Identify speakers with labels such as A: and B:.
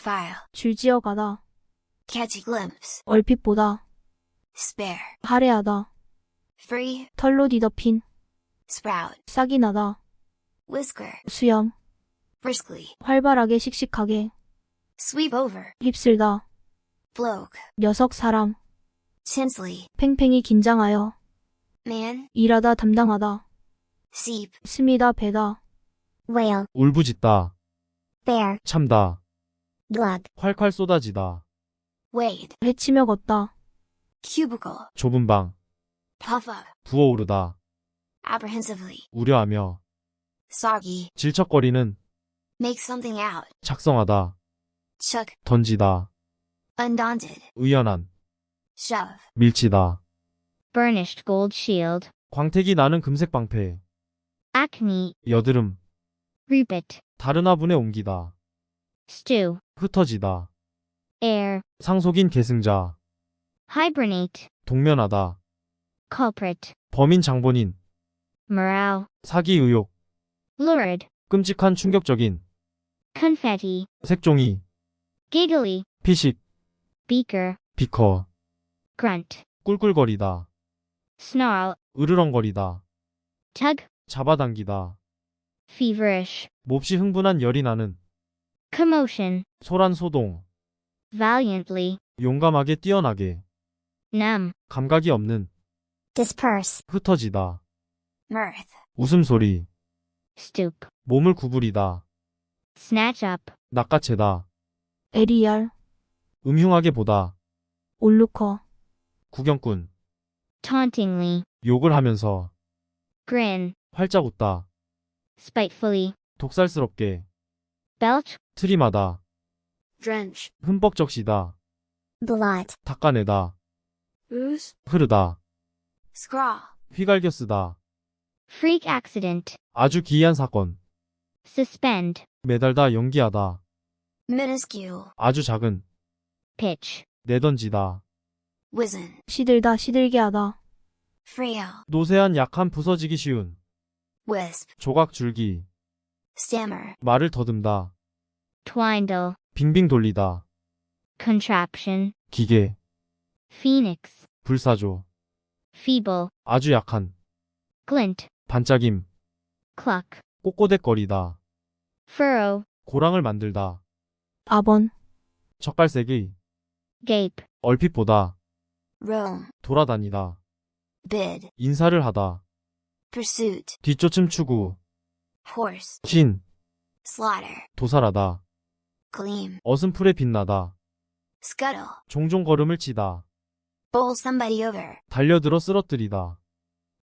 A: file,
B: 줄지어 가다,
A: catch a glimpse,
B: 얼핏 보다,
A: spare,
B: 할애하다,
A: free,
B: 털로 뒤덮인,
A: sprout,
B: 싹이 나다,
A: whisker,
B: 수염,
A: briskly,
B: 활발하게 씩씩하게,
A: sweep over,
B: 휩쓸다,
A: bloke,
B: 녀석 사람,
A: tensely,
B: 팽팽히 긴장하여,
A: man,
B: 일하다 담당하다,
A: seep,
B: 스미다 배다,
A: whale,
C: 울부짖다,
A: bear,
C: 참다,
A: glug,
C: 콸콸 쏟아지다,
A: wade,
B: 해치며 걷다,
A: cubicle,
C: 좁은 방,
A: puff up,
C: 부어오르다,
A: apprehensively,
C: 우려하며,
A: soggy,
C: 질척거리는,
A: make something out,
C: 작성하다,
A: chuck,
C: 던지다,
A: undaunted,
C: 의연한,
A: shove,
C: 밀치다,
D: burnished gold shield,
C: 광택이 나는 금색 방패,
D: acne,
C: 여드름,
D: repeat,
C: 다른 화분에 옮기다,
D: stew,
C: 흩어지다,
D: air,
C: 상속인 계승자,
D: hibernate,
C: 동면하다,
D: culprit,
C: 범인 장본인,
D: morale,
C: 사기 의혹,
D: lurid,
C: 끔찍한 충격적인,
D: confetti,
C: 색종이,
D: giggly,
C: 피식,
D: beaker,
C: 비커,
D: grunt,
C: 꿀꿀거리다,
D: snarl,
C: 으르렁거리다,
D: tug,
C: 잡아당기다,
D: feverish,
C: 몹시 흥분한 열이 나는,
D: commotion,
C: 소란 소동,
D: valiantly,
C: 용감하게 뛰어나게,
D: numb,
C: 감각이 없는,
A: disperse,
C: 흩어지다,
A: mirth,
C: 웃음소리,
D: stoop,
C: 몸을 구부리다,
D: snatch up,
C: 낚아채다,
B: 에리알,
C: 음흉하게 보다,
B: 올루커,
C: 구경꾼,
D: tauntingly,
C: 욕을 하면서,
D: grin,
C: 활짝 웃다,
D: spitefully,
C: 독살스럽게,
D: belch,
C: 트림하다,
A: drench,
C: 흠뻑 적시다,
A: blot,
C: 닦아내다,
A: ooze,
C: 흐르다,
A: scrawl,
C: 휘갈겨 쓰다,
D: freak accident,
C: 아주 기이한 사건,
D: suspend,
C: 매달다 연기하다,
A: minuscule,
C: 아주 작은,
D: pitch,
C: 내던지다,
A: wizen,
B: 시들다 시들게 하다,
A: frail,
C: 노세한 약한 부서지기 쉬운,
A: wisp,
C: 조각 줄기,
A: stammer,
C: 말을 더듬다,
D: twindle,
C: 빙빙 돌리다,
D: contraption,
C: 기계,
D: phoenix,
C: 불사조,
D: feeble,
C: 아주 약한,
D: glint,
C: 반짝임,
D: cluck,
C: 꼬꼬댁거리다,
D: furrow,
C: 고랑을 만들다,
B: 아번,
C: 젓갈색의,
D: gape,
C: 얼핏 보다,
A: roam,
C: 돌아다니다,
A: bid,
C: 인사를 하다,
A: pursuit,
C: 뒤쫓음 추구,
A: horse,
C: 신,
A: slaughter,
C: 도살하다,
A: gleam,
C: 어슴풀에 빛나다,
A: scuttle,
C: 종종 걸음을 치다,
A: bowl somebody over,
C: 달려들어 쓰러뜨리다,